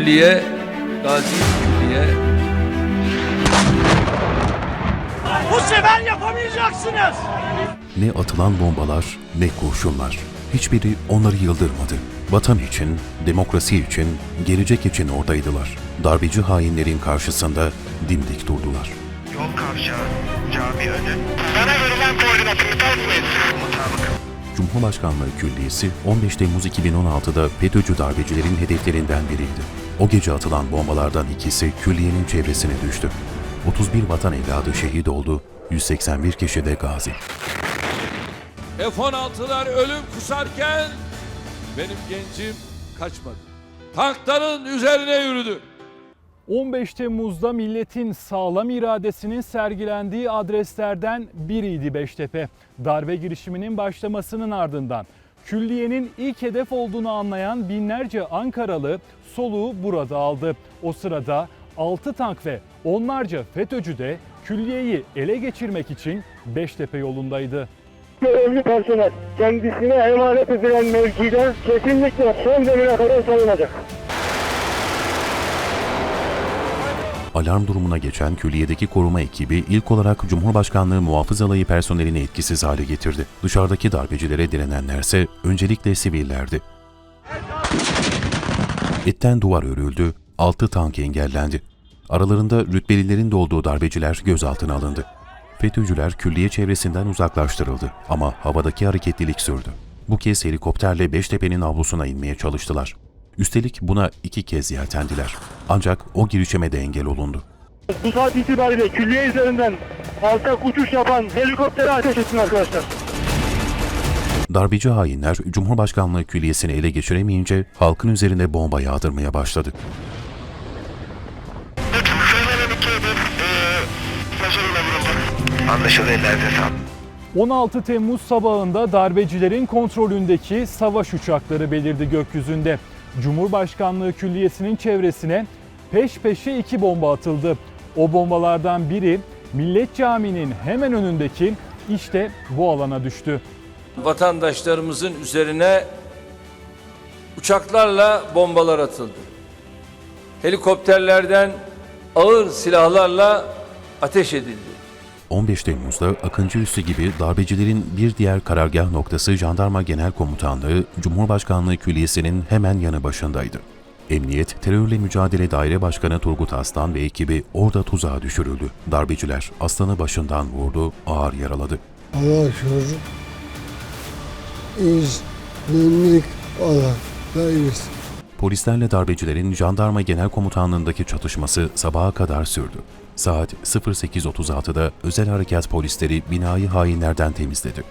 külliye, gazi külliye. Bu sefer yapamayacaksınız. Ne atılan bombalar ne kurşunlar. Hiçbiri onları yıldırmadı. Vatan için, demokrasi için, gelecek için oradaydılar. Darbeci hainlerin karşısında dimdik durdular. Yol kavşağı, cami önü. Bana verilen koordinatı? Mutabık. Cumhurbaşkanlığı Külliyesi 15 Temmuz 2016'da FETÖ'cü darbecilerin hedeflerinden biriydi. O gece atılan bombalardan ikisi külliyenin çevresine düştü. 31 vatan evladı şehit oldu, 181 kişi de gazi. F-16'lar ölüm kusarken benim gencim kaçmadı. Tankların üzerine yürüdü. 15 Temmuz'da milletin sağlam iradesinin sergilendiği adreslerden biriydi Beştepe. Darbe girişiminin başlamasının ardından külliyenin ilk hedef olduğunu anlayan binlerce Ankaralı soluğu burada aldı. O sırada 6 tank ve onlarca FETÖ'cü de külliyeyi ele geçirmek için Beştepe yolundaydı. görevli personel kendisine emanet edilen mevkiden kesinlikle son demine kadar savunacak. Alarm durumuna geçen külliyedeki koruma ekibi ilk olarak Cumhurbaşkanlığı muhafız alayı personelini etkisiz hale getirdi. Dışarıdaki darbecilere direnenlerse öncelikle sivillerdi. Etten duvar örüldü, altı tank engellendi. Aralarında rütbelilerin de olduğu darbeciler gözaltına alındı. FETÖ'cüler külliye çevresinden uzaklaştırıldı ama havadaki hareketlilik sürdü. Bu kez helikopterle Beştepe'nin avlusuna inmeye çalıştılar. Üstelik buna iki kez yeltendiler. Ancak o girişime de engel olundu. Bu saat itibariyle külliye üzerinden alçak uçuş yapan helikoptere ateş etsin arkadaşlar. Darbeci hainler Cumhurbaşkanlığı külliyesini ele geçiremeyince halkın üzerine bomba yağdırmaya başladı. Anlaşıldı ellerinize sağlık. 16 Temmuz sabahında darbecilerin kontrolündeki savaş uçakları belirdi gökyüzünde. Cumhurbaşkanlığı Külliyesi'nin çevresine peş peşe iki bomba atıldı. O bombalardan biri Millet Camii'nin hemen önündeki işte bu alana düştü. Vatandaşlarımızın üzerine uçaklarla bombalar atıldı. Helikopterlerden ağır silahlarla ateş edildi. 15 Temmuz'da Akıncı Üssü gibi darbecilerin bir diğer karargah noktası Jandarma Genel Komutanlığı, Cumhurbaşkanlığı Külliyesi'nin hemen yanı başındaydı. Emniyet, Terörle Mücadele Daire Başkanı Turgut Aslan ve ekibi orada tuzağa düşürüldü. Darbeciler aslanı başından vurdu, ağır yaraladı. Allah'a şükür iyiyiz. Memnunluk Allah da iyiyiz. Polislerle darbecilerin Jandarma Genel Komutanlığındaki çatışması sabaha kadar sürdü. Saat 08.36'da özel harekat polisleri binayı hainlerden temizledi.